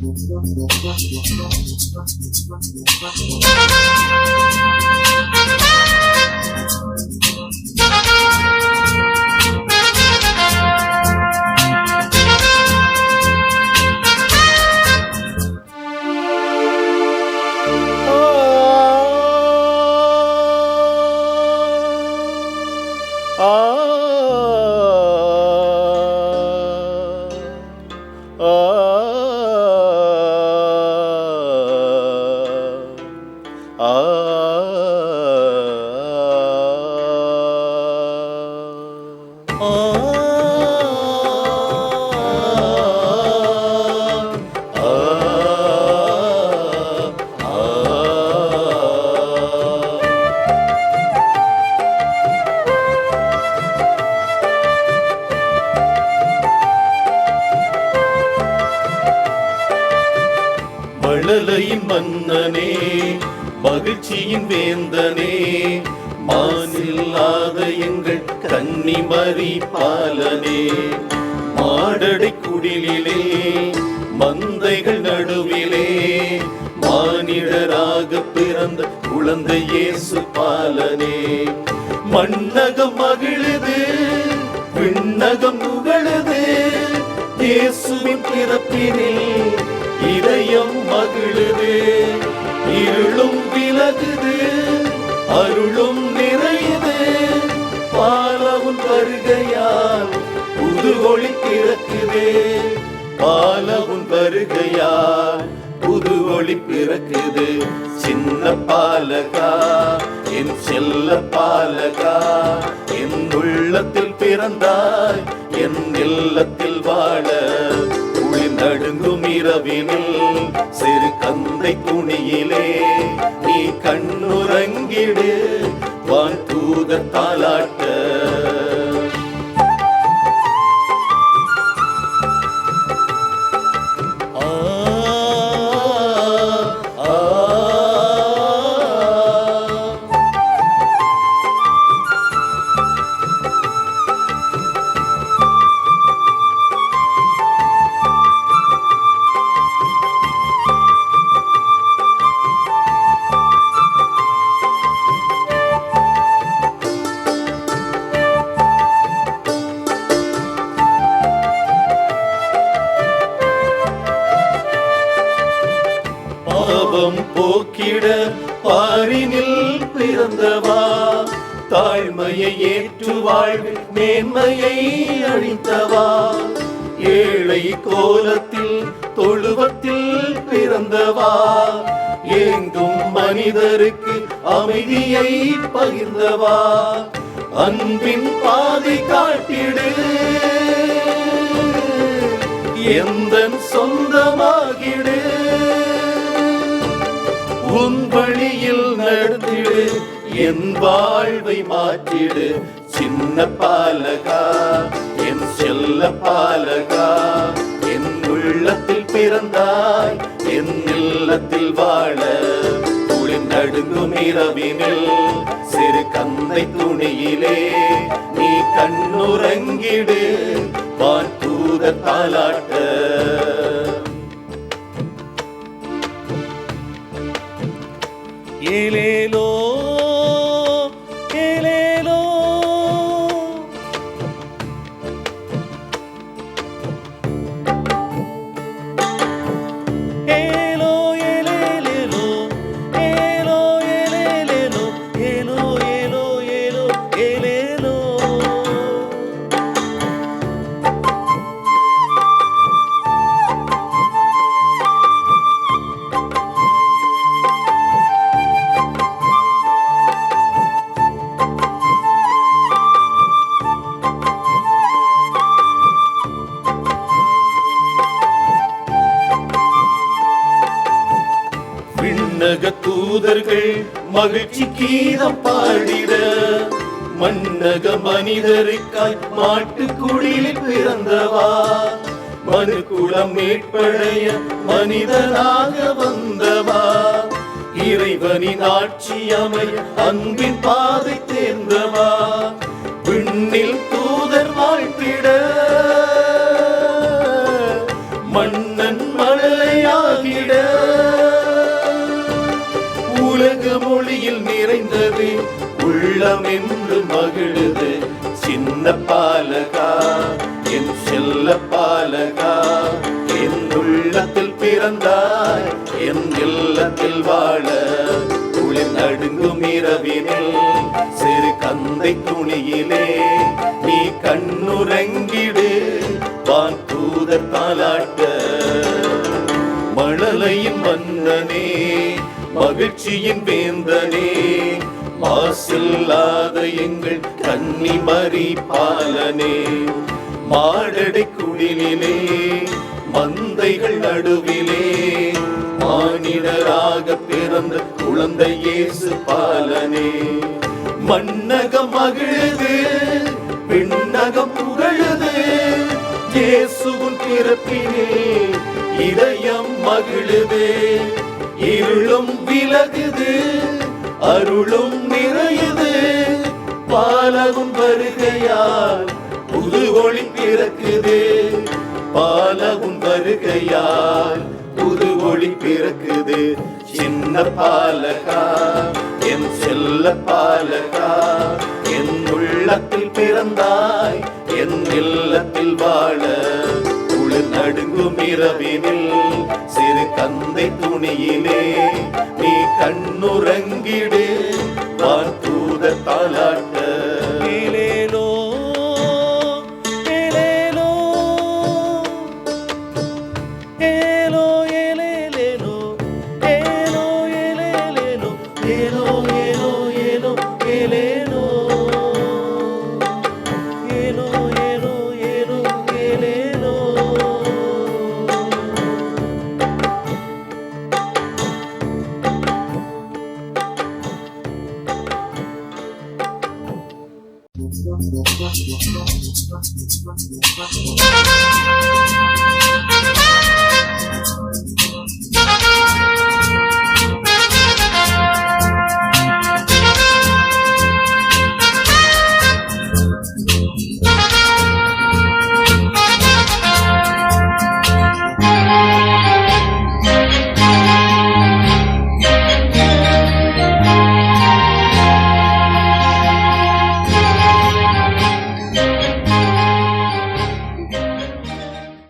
Oh. oh, oh. மழலையின் மன்னனே மகிழ்ச்சியின் வேந்தனே மாசில்லாத எங்கள் கன்னி மறி பாலனே. மாடடை குடிலே மந்தைகள் நடுவிலே மானிடராக பிறந்த குழந்தை இயேசு பாலனே. மண்ணகம் மகிழுது விண்ணகம் புகழுது இயேசுவின் பிறப்பினில் இதயம் இருளும் விலகுது அருளும் நிறையுது. பாலவும் வருகையால் புது ஒளி பிறக்குது. பாலவும் வருகையால் புது ஒளி பிறக்குது. சின்ன பாலகா என் செல்ல பாலகா என் உள்ளத்தில் பிறந்தாய். சிறு கந்தை தாழ்மையை ஏற்று வாழ்வில் மேன்மையை அழித்தவா? ஏழை கோலத்தில் தொழுவத்தில் பிறந்தவா? ஏங்கும் மனிதருக்கு அமைதியை பகிர்ந்தவா? அன்பின் பாதை காட்டிடு. எந்த சொந்தமாகிடு. உன் வழியில் நடத்திடு. என் வாழ்வை மாற்றிடு சின்ன பாலகா. என் செல்ல பாலகா. என் உள்ளத்தில் பிறந்தாய் என் இல்லத்தில் வாழ. குளிர் நடுங்கும் இரவினில் சிறு கந்தை துணியிலே நீ கண்ணுறங்கிடு. வான் தூத தாலாட்ட மகிழ்ச்சி கீதம் பாடிட மன்னக மனிதருக்காய் மாட்டுக்குடியில் பிறந்தவா? மனு குலம் மேற்படைய மனிதனாக வந்தவா? இறைவனின் ஆட்சி அமைய அன்பின் பாதை தேர்ந்தவா? விண்ணில் தூ நிறைந்தது உள்ளம் என்று மகிழுது. சின்ன பாலகா என் செல்ல பாலகா என் உள்ளத்தில் பிறந்தாய் என் இல்லத்தில் வாழ. குளிர் நடுங்கும் இரவினில் சிறு கந்தை துணியிலே நீ கண்ணுறங்கிடு வான் தூதர் தாலாட்ட மழலையின் மன்னனே மகிழ்ச்சியின் வேந்தனே மாசில்லாத எங்கள் கன்னி மறி பாலனே. மாடடை குடிலே மந்தைகள் நடுவிலே மானிடராக பிறந்த குழந்தை இயேசு பாலனே. மன்னகம் மகிழுது விண்ணகம் புகழுது இயேசுவின் பிறப்பினே இதயம் மகிழுது. இருளும் விலகுது அருளும் நிறையுது. பாலகும் வருகையால் புது ஒளி பிறக்குது. பாலகும் வருகையால் புது ஒளி பிறக்குது. சின்ன பாலகா என் செல்ல பாலகா என் உள்ளத்தில் பிறந்தாய் என் இல்லத்தில் வாழ. குளிர் நடுங்கும் இரவினில் சிறு கந்தை துணியிலே நீ கண்ணுறங்கிடு வான் தாளாட்டு